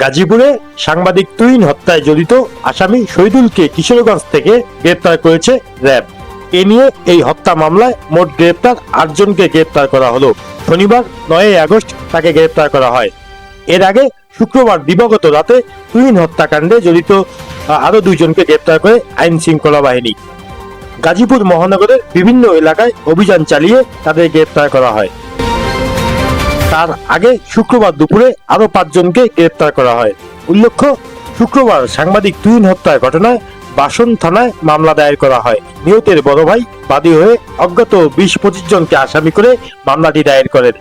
গাজীপুরে সাংবাদিক তুইন হত্যায় জড়িত আসামি শহীদুলকে কিশোরগঞ্জ থেকে গ্রেপ্তার করেছে র্যাব। এ নিয়ে এই হত্যা মামলায় মোট গ্রেপ্তার আটজনকে গ্রেপ্তার করা হলো। শনিবার নয়ই আগস্ট তাকে গ্রেপ্তার করা হয়। এর আগে শুক্রবার দিবাগত রাতে তুইন হত্যাকাণ্ডে জড়িত আহ, আরও দুইজনকে গ্রেপ্তার করে আইন শৃঙ্খলা বাহিনী। গাজীপুর মহানগরের বিভিন্ন এলাকায় অভিযান চালিয়ে তাদের গ্রেপ্তার করা হয়। তার আগে শুক্রবার দুপুরে আরও পাঁচজনকে গ্রেপ্তার করা হয়। উল্লেখ্য, শুক্রবার সাংবাদিক তুইন হত্যার ঘটনায় বাসন থানায় মামলা দায়ের করা হয়। নিহতের বড় ভাই বাদী হয়ে অজ্ঞাত বিশ পঁচিশ জনকে আসামি করে মামলাটি দায়ের করেন।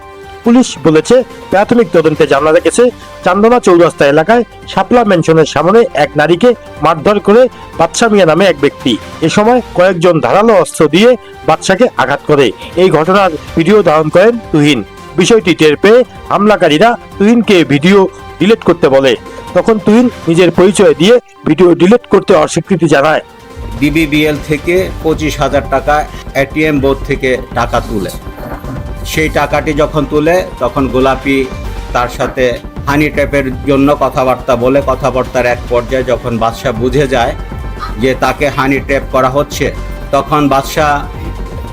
পুলিশ বলেছে, প্রাথমিক তদন্তে জানা গেছে চান্দনা চৌরাস্তা এলাকায় শাপলা ম্যানশনের সামনে এক নারীকে মারধর করে বাদশা মিয়া নামে এক ব্যক্তি। এ সময় কয়েকজন ধারালো অস্ত্র দিয়ে বাদশাকে আঘাত করে। এই ঘটনার ভিডিও ধারণ করেন তুহিন। বিষয়টি টের পেয়ে হামলাকারীরা তুহিনকে ভিডিও ডিলিট করতে বলে। তখন তুহিন নিজের পরিচয় দিয়ে ভিডিও ডিলিট করতে অস্বীকৃতি জানায়। বিবিবিএল থেকে পঁচিশ হাজার টাকা এটিএম বোর্ড থেকে টাকা তুলে। সেই টাকাটি যখন তুলে, তখন গোলাপি তার সাথে হানি ট্যাপের জন্য কথাবার্তা বলে। কথাবার্তার এক পর্যায়ে যখন বাদশাহ বুঝে যায় যে তাকে হানি ট্যাপ করা হচ্ছে, তখন বাদশাহ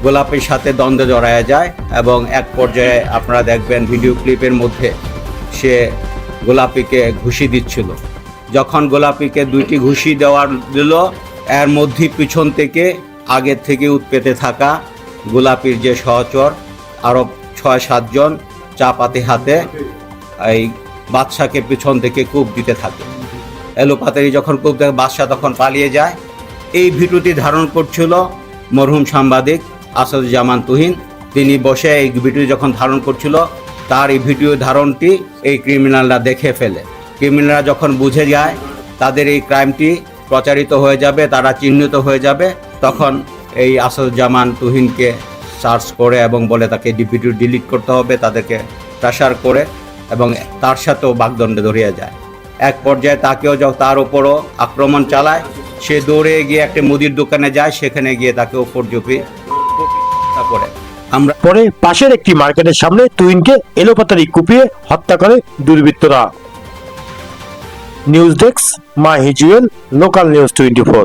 গোলাপির সাথে দ্বন্দ্বে জড়ায় যায় এবং এক পর্যায়ে আপনারা দেখবেন ভিডিও ক্লিপের মধ্যে সে গোলাপিকে ঘুষি দিচ্ছিল। যখন গোলাপিকে দুইটি ঘুষি দেওয়ার দিল, এর মধ্যে পিছন থেকে, আগের থেকে উৎপেতে থাকা গোলাপির যে সহচর আরও ছয় সাতজন চাপাতি হাতে এই বাদশাকে পিছন থেকে কূপ দিতে থাকে। এলোপাতারি যখন কূপ দেয়, বাদশাহ তখন পালিয়ে যায়। এই ভিডিওটি ধারণ করছিল মরহুম সাংবাদিক আসাদুজ্জামান তুহিন, তিনি বসে এই ভিডিও যখন ধারণ করছিল, তার এই ভিডিও ধারণটি এই ক্রিমিনালরা দেখে ফেলে। ক্রিমিনালরা যখন বুঝে যায়, তাদের এই ক্রাইমটি প্রচারিত হয়ে যাবে, তারা চিহ্নিত হয়ে যাবে, তখন এই আসাদুজ্জামান তুহিনকে সার্চ করে এবং বলে তাকে ভিডিও ডিলিট করতে হবে, তাদেরকে প্রেশার করে এবং তার সাথেও বাগদণ্ডে ধরিয়ে যায়। এক পর্যায়ে তাকেও তার উপরও আক্রমণ চালায়, সে দৌড়ে গিয়ে একটা মুদির দোকানে যায়, সেখানে গিয়ে তাকে উপর জুপি করে আমরা পরে পাশের একটি মার্কেটের সামনে তুইনকে এলোপাতারি কুপিয়ে হত্যা করে দুর্বৃত্তরা। নিউজ ডেস্ক মা হিজুয়েল, লোকাল নিউজ টোয়েন্টি ফোর।